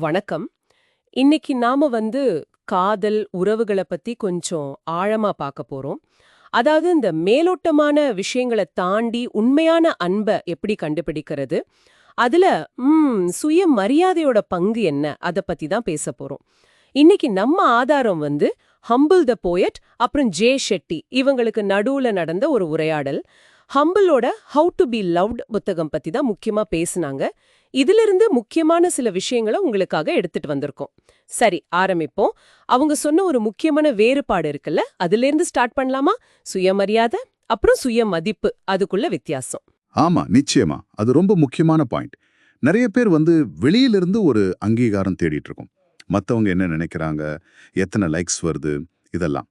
வணக்கம். இன்னைக்கு நாம வந்து காதல் உறவுகளை பத்தி கொஞ்சம் ஆழமா பார்க்க போறோம். அதாவது இந்த மேலோட்டமான விஷயங்களை தாண்டி உண்மையான அன்பை எப்படி கண்டுபிடிக்கிறது? அதுல ம் சுய மரியாதையோட பங்கு என்ன? அத பத்தி தான் பேச போறோம். இன்னைக்கு நம்ம ஆதாரம் வந்து ஹம்பிள் த போயட் அப்புறம் ஜே ஷெட்டி இவங்களுக்கு நடுவுல நடந்த ஒரு உரையாடல். ஹம்பிளோட ஹவு டு பி லவ்ட் புத்தகம் பத்தி தான் முக்கியமா பேசுனாங்க. இதிலிருந்து முக்கியமான சில விஷயங்களை உங்களுக்காக எடுத்துட்டு வந்திருக்கோம். சரி ஆரம்பிப்போம். அவங்க சொன்ன ஒரு முக்கியமான வேறுபாடு இருக்குல்ல அதுல இருந்து ஸ்டார்ட் பண்ணலாமா? சுயமரியாதை அப்புறம் சுய மதிப்பு அதுக்குள்ள வித்தியாசம். ஆமா நிச்சயமா. அது ரொம்ப முக்கியமான பாயிண்ட். நிறைய பேர் வந்து வெளியிலிருந்து ஒரு அங்கீகாரம் தேடிட்டு இருக்கோம் மத்தவங்க என்ன நினைக்கிறாங்க எத்தனை லைக்ஸ் வருது இதெல்லாம்.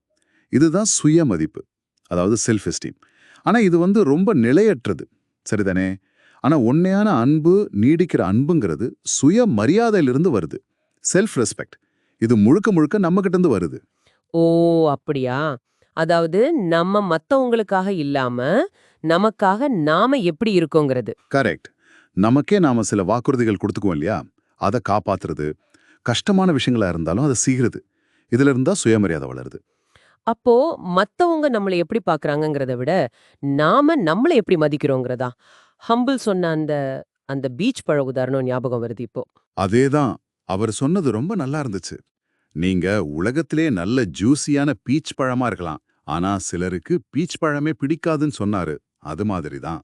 இதுதான் சுய மதிப்பு அதாவது செல்ஃப் எஸ்டீம் ஆனா இது வந்து ரொம்ப நிலையற்றது. சரிதானே? ஆனா உண்மையான அன்பு நீடிக்கிற அன்புங்கிறது சுய மரியாதையிலிருந்து வருது. செல்ஃப் ரெஸ்பெக்ட் இது முழுக்க முழுக்க நம்ம கிட்ட இருந்து வருது. ஓ அப்படியா? அதாவது நம்ம மத்தவங்களுக்காக இல்லாம நமக்காக நாம எப்படி இருக்கோங்கிறது. கரெக்ட் நமக்கே நாம சில வாக்குறுதிகள் கொடுத்துக்குவோம் இல்லையா? அதை காப்பாத்துறது கஷ்டமான விஷயங்களா இருந்தாலும் அதை செய்கிறது இதுல இருந்தா சுயமரியாதை வளருது. அப்போ மத்தவங்க நம்மளை எப்படி பாக்குறாங்கங்கறத விட நாம நம்மளை எப்படி மதிக்கிறோங்கிறதா? ஹம்பிள் சொன்ன அந்த அந்த பீச் பழ உதாரணம் ஞாபகம் வருது இப்போ. அதேதான். அவர் சொன்னது ரொம்ப நல்லா இருந்துச்சு. நீங்க உலகத்திலே நல்ல ஜூசியான பீச் பழமா இருக்கலாம். ஆனா சிலருக்கு பீச் பழமே பிடிக்காதுன்னு சொன்னாரு. அது மாதிரி தான்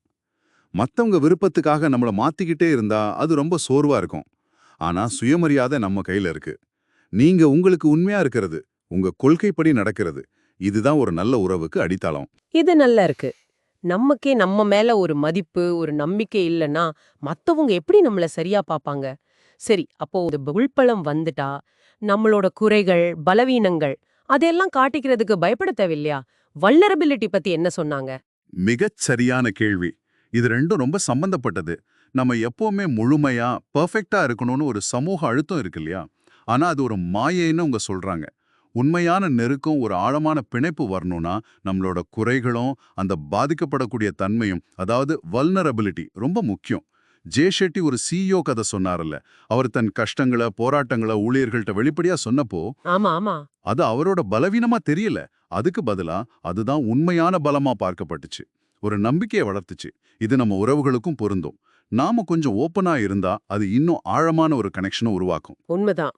மத்தவங்க விருப்பத்துக்காக நம்மள மாத்திக்கிட்டே இருந்தா அது ரொம்ப சோர்வா இருக்கும். ஆனா சுயமரியாதை நம்ம கையில இருக்கு. நீங்க உங்களுக்கு உண்மையா இருக்கிறது. உங்க கொள்கைப்படி நடக்கிறது. இதுதான் ஒரு நல்ல உறவுக்கு அடித்தளம். இது நல்லா இருக்கு. நமக்கே நம்ம மேல ஒரு மதிப்பு ஒரு நம்பிக்கை இல்லைன்னா மத்தவங்க எப்படி நம்மள சரியா பாப்பாங்க? சரி அப்போ இந்த உள்பலம் வந்துட்டா? நம்மளோட குறைகள் பலவீனங்கள் அதெல்லாம் காட்டிக்கிறதுக்கு பயப்பட தேவையில்லையா? வல்லரபிலிட்டி பத்தி என்ன சொன்னாங்க? மிகச் சரியான கேள்வி. இது ரெண்டும் ரொம்ப சம்பந்தப்பட்டது. நம்ம எப்பவுமே முழுமையா பெர்ஃபெக்ட்டா இருக்கணும்னு ஒரு சமூக அழுத்தம் இருக்கு இல்லையா? ஆனா அது ஒரு மாயைன்னு அவங்க சொல்றாங்க. உண்மையான நெருக்கம் ஒரு ஆழமான பிணைப்பு வரணும்னா நம்மளோட குறைகளும் அந்த பாதிக்கப்படக்கூடிய தன்மையும் அதாவது வல்னரபிலிட்டி ரொம்ப முக்கியம். ஜே ஷெட்டி ஒரு சிஇஓ கதை சொன்னார்ல. அவர் தன் கஷ்டங்களை போராட்டங்களை ஊழியர்கள்ட்ட வெளிப்படையா சொன்னப்போ அது அவரோட பலவீனமா தெரியல. அதுக்கு பதிலா அதுதான் உண்மையான பலமா பார்க்கப்பட்டுச்சு. ஒரு நம்பிக்கையை வளர்த்துச்சு. இது நம்ம உறவுகளுக்கும் பொருந்தும். நாம கொஞ்சம் ஓப்பனா இருந்தா அது இன்னும் ஆழமான ஒரு கனெக்ஷனை உருவாக்கும். உண்மைதான்.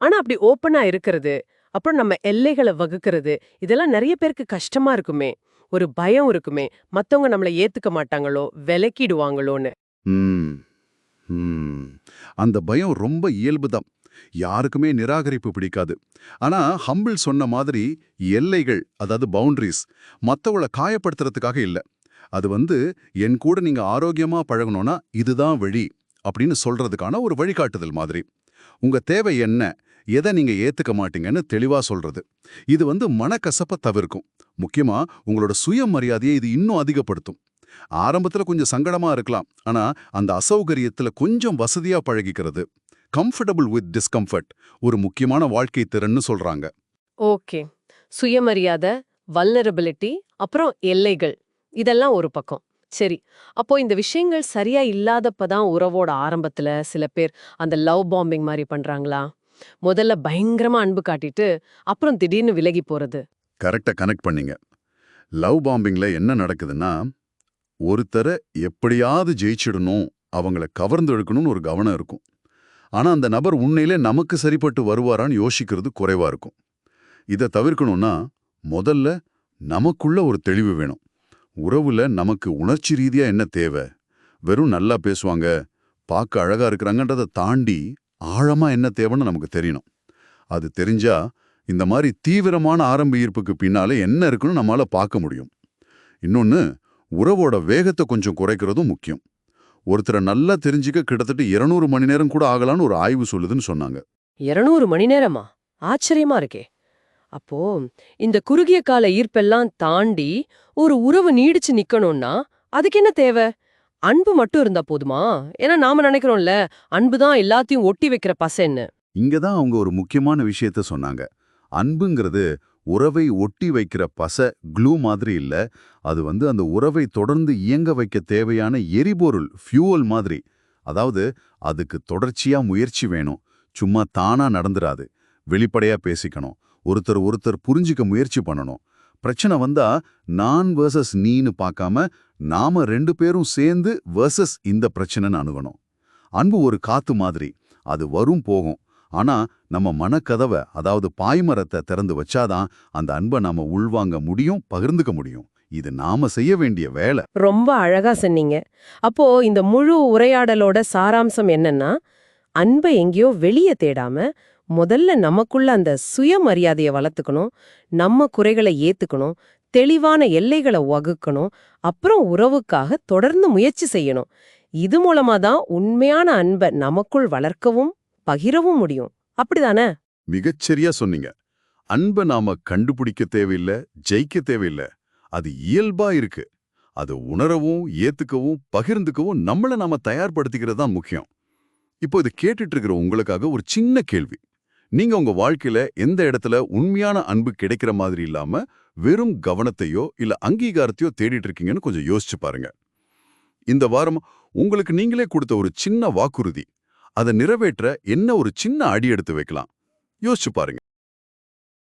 ஆனா அப்படி ஓப்பனா இருக்கிறது அப்புறம் நம்ம எல்லைகளை வகுக்கிறது. இதெல்லாம் நிறைய பேருக்கு கஷ்டமா இருக்குமே. ஒரு பயம் இருக்குமே. மத்தவங்க நம்மளை ஏத்துக்க மாட்டாங்களோ? விலக்கிடுவாங்களோன்னு. ம். அந்த பயம் ரொம்ப இயல்புதான் யாருக்குமே நிராகரிப்பு பிடிக்காது. ஆனா ஹம்பிள் சொன்ன மாதிரி எல்லைகள் அதாவது பவுண்டரிஸ் மத்தவள காயப்படுத்துறதுக்காக இல்லை. அது வந்து என் கூட நீங்க ஆரோக்கியமா பழகணும்னா இதுதான் வழி அப்படின்னு சொல்றதுக்கான ஒரு வழிகாட்டுதல் மாதிரி. உங்க தேவை என்ன? எதை நீங்க ஏத்துக்க மாட்டீங்கன்னு தெளிவா சொல்றது. இது வந்து மனக்கசப்ப தவிர்க்கும். முக்கியமா உங்களோட சுயமரியாதையை இது இன்னும் அதிகப்படுத்தும். ஆரம்பத்துல கொஞ்சம் சங்கடமா இருக்கலாம். ஆனா அந்த அசௌகரியத்துல கொஞ்சம் வசதியா பழகிக்கிறது. கம்ஃபர்டபுள் வித் டிஸ்கம்ஃபர்ட் ஒரு முக்கியமான வாழ்க்கை திறன்னு சொல்றாங்க. ஓகே. சுயமரியாதை வல்னரபிலிட்டி அப்புறம் எல்லைகள். இதெல்லாம் ஒரு பக்கம். சரி. அப்போ இந்த விஷயங்கள் சரியா இல்லாதப்ப தான் உறவோட ஆரம்பத்துல சில பேர் அந்த லவ் பாம்பிங் மாதிரி பண்றாங்களா? முதல்ல பயங்கரமா அன்பு காட்டிட்டு அப்புறம் திடீர்னு விலகி போறது. கரெக்டா கனெக்ட் பண்ணீங்க. லவ் பாம்பிங்ல என்ன நடக்குதுன்னா ஒருத்தரை எப்படியாவது ஜெயிச்சிடணும் அவங்கள கவர்ந்து எடுக்கணும்னு ஒரு கவனம் இருக்கும். ஆனா அந்த நபர் உண்மையிலே நமக்கு சரிப்பட்டு வருவாரான்னு யோசிக்கிறது குறைவா இருக்கும். இதை தவிர்க்கணும்னா முதல்ல நமக்குள்ள ஒரு தெளிவு வேணும். உறவுல நமக்கு உணர்ச்சி ரீதியா என்ன தேவை? வெறும் நல்லா பேசுவாங்க பார்க்க அழகா இருக்கிறாங்கன்றதை தாண்டி ஆழமா என்ன தேவைன்னு நமக்கு தெரியணும். அது தெரிஞ்சா இந்த மாதிரி தீவிரமான ஆரம்ப ஈர்ப்புக்கு பின்னாலே என்ன இருக்குன்னு நம்மளால பார்க்க முடியும். இன்னொன்னு உறவோட வேகத்தை கொஞ்சம் குறைக்கிறதும் முக்கியம். ஒருத்தரை நல்லா தெரிஞ்சுக்க கிட்டத்தட்ட 200 மணி நேரம் கூட ஆகலான்னு ஒரு ஆய்வு சொல்லுதுன்னு சொன்னாங்க. இருநூறு மணி நேரமா? ஆச்சரியமா இருக்கே. அப்போ இந்த குறுகிய கால ஈர்ப்பெல்லாம் தாண்டி ஒரு உறவு நீடிச்சு நிக்கணும்னா அதுக்கு என்ன தேவை? அன்பு மட்டும் இருந்தா போதுமா? ஏன்னா நாம நினைக்கிறோம்ல அன்பு தான் எல்லாத்தையும் ஒட்டி வைக்கிற பசன்னு. இங்க தான் அவங்க ஒரு முக்கியமான விஷயத்த சொன்னாங்க. அன்புங்கிறது உறவை ஒட்டி வைக்கிற பச க்ளூ மாதிரி இல்ல. அது வந்து அந்த உறவை தொடர்ந்து இயங்க வைக்க தேவையான எரிபொருள் ஃபியூவல் மாதிரி. அதாவது அதுக்கு தொடர்ச்சியா முயற்சி வேணும். சும்மா தானா நடந்துராது. வெளிப்படையா பேசிக்கணும். ஒருத்தர் ஒருத்தர் புரிஞ்சிக்க முயற்சி பண்ணணும். பிரச்சனை வந்தா நான் வர்சஸ் நீன்னு பார்க்காம நாம ரெண்டு பேரும் சேர்ந்து வர்சஸ் இந்த பிரச்சனைன்னு அணுகணும். அன்பு ஒரு காத்து மாதிரி. அது வரும் போகும். ஆனா நம்ம மனக்கதவை அதாவது பாய்மரத்தை திறந்து வச்சாதான் அந்த அன்பை நாம உள்வாங்க முடியும் பகிர்ந்துக்க முடியும். இது நாம செய்ய வேண்டிய வேலை. ரொம்ப அழகா சொன்னீங்க. அப்போ இந்த முழு உரையாடலோட சாராம்சம் என்னன்னா அன்பை எங்கேயோ வெளியே தேடாம முதல்ல நமக்குள்ள அந்த சுயமரியாதையை வளர்த்துக்கணும் நம்ம குறைகளை ஏத்துக்கணும் தெளிவான எல்லைகளை வகுக்கணும் அப்புறம் உறவுக்காக தொடர்ந்து முயற்சி செய்யணும். இது மூலமா தான் உண்மையான அன்பை நமக்குள் வளர்க்கவும் பகிரவும் முடியும். அப்படிதானே? மிகச்சரியா சொன்னீங்க. அன்பை நாம கண்டுபிடிக்க தேவையில்லை ஜெயிக்க தேவையில்லை. அது இயல்பா இருக்கு. அது உணரவும் ஏத்துக்கவும் பகிர்ந்துக்கவும் நம்மள நாம தயார்படுத்திக்கிறது தான் முக்கியம். இப்போ இது கேட்டுட்டு இருக்கிற உங்களுக்காக ஒரு சின்ன கேள்வி. நீங்க உங்க வாழ்க்கையில எந்த இடத்துல உண்மையான அன்பு கிடைக்கிற மாதிரி இல்லாம வெறும் கவனத்தையோ இல்ல அங்கீகாரத்தையோ தேடிட்டு இருக்கீங்கன்னு கொஞ்சம் யோசிச்சு பாருங்க. இந்த வாரம் உங்களுக்கு நீங்களே கொடுத்த ஒரு சின்ன வாக்குறுதி. அதை நிறைவேற்ற என்ன ஒரு சின்ன அடி எடுத்து வைக்கலாம். யோசிச்சு பாருங்க.